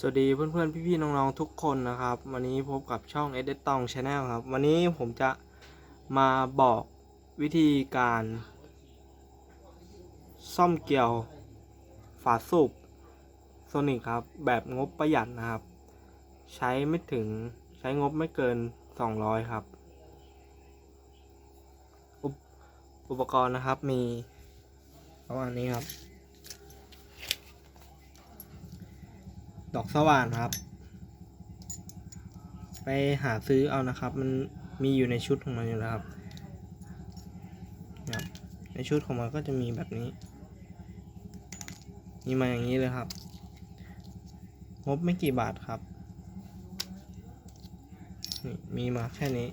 สวัสดีเพื่อนๆ พี่ๆ น้องๆ ทุกคนนะครับ วันนี้พบกับช่อง e d i t o n Channel ครับ วันนี้ผมจะมาบอกวิธีการ ซ่อมเกลียวฝาสูบโซนิกครับ แบบงบประหยัดนะครับ ใช้ไม่ถึงใช้งบไม่เกิน 200 ครับ อุปอุปกรณ์นะครับมีประมาณนี้ครับ ดอกสว่านครับ ไปหาซื้อเอานะครับ มันมีอยู่ในชุดของมันอยู่แล้วครับครับ ในชุดของมันก็จะมีแบบนี้ มีมาอย่างนี้เลยครับ งบไม่กี่บาทครับนี่มีมาแค่นี้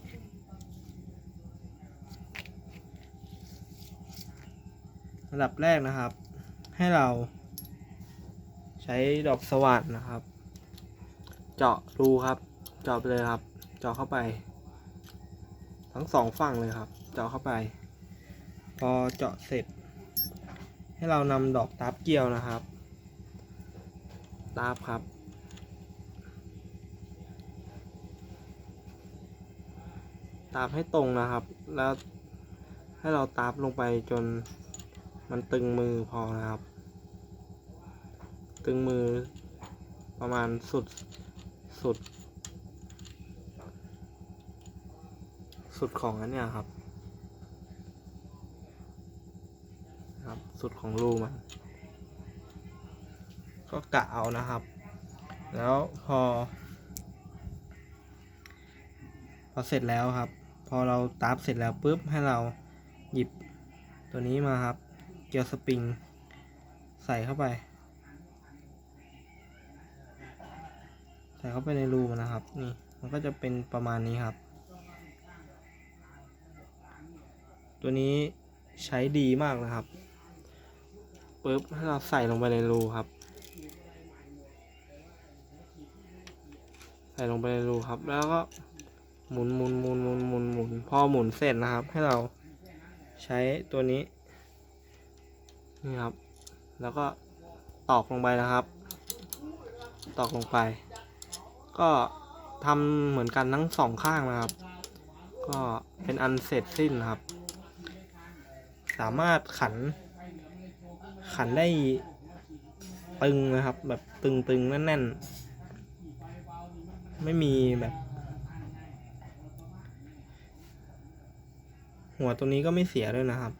ระดับแรกนะครับ ให้เรา ใช้ดอกสว่านนะครับ เจาะรูครับ เจาะไปเลยครับ เจาะเข้าไป ทั้งสองฝั่งเลยครับ เจาะเข้าไป พอเจาะเสร็จ ให้เรานำดอกตับเกี่ยวนะครับตับครับตาบให้ตรงนะครับ แล้วให้เราตาบลงไปจนมันตึงมือพอนะครับ ตึงมือประมาณสุดสุด สุดของอันเนี้ยครับ ครับ สุดของรูมัน ก็กะเอานะครับ แล้วพอ พอเสร็จแล้วครับ พอเราตาบเสร็จแล้วปุ๊บให้เราหยิบตัวนี้มาครับ เกียวสปริง ใส่เข้าไป ส่เข้าไปในรูนนะครับ นี่ มันก็จะเป็นประมาณนี้ครับ ตัวนี้ใช้ดีมากนะครับปุ๊บให้เราใส่ลงไปในรูครับ ใส่ลงไปในรูครับ แล้วก็หมุนหมุนหมุนหมุนหมุนหมุนพอหมุนเสร็จนะครับ ให้เราใช้ตัวนี้ นี่ครับ แล้วก็ตอกลงไปนะครับ ตอกลงไป ก็ทำเหมือนกันทั้งสองข้างนะครับ ก็เป็นอันเสร็จสิ้นครับ สามารถขัน ขันได้ตึงนะครับ แบบตึงๆ แน่นๆ ไม่มีแบบ หัวตรงนี้ก็ไม่เสียด้วยนะครับ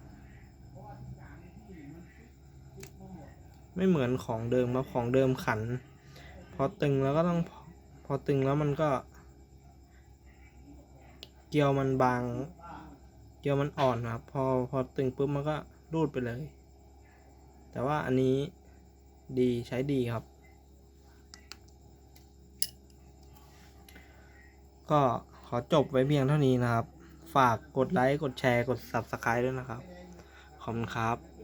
ไม่เหมือนของเดิมครับของเดิมขัน พอตึงแล้วก็ต้องพ พอตึงแล้วมันก็ เกลียวมันบาง เกลียวมันอ่อนนะครับ พอพอตึงปุ๊บมันก็รูดไปเลย แต่ว่าอันนี้ดีใช้ดีครับ ก็ขอจบไว้เพียงเท่านี้นะครับ ฝากกดไลค์ กดแชร์ กด Subscribe ด้วยนะครับ ขอบคุณครับ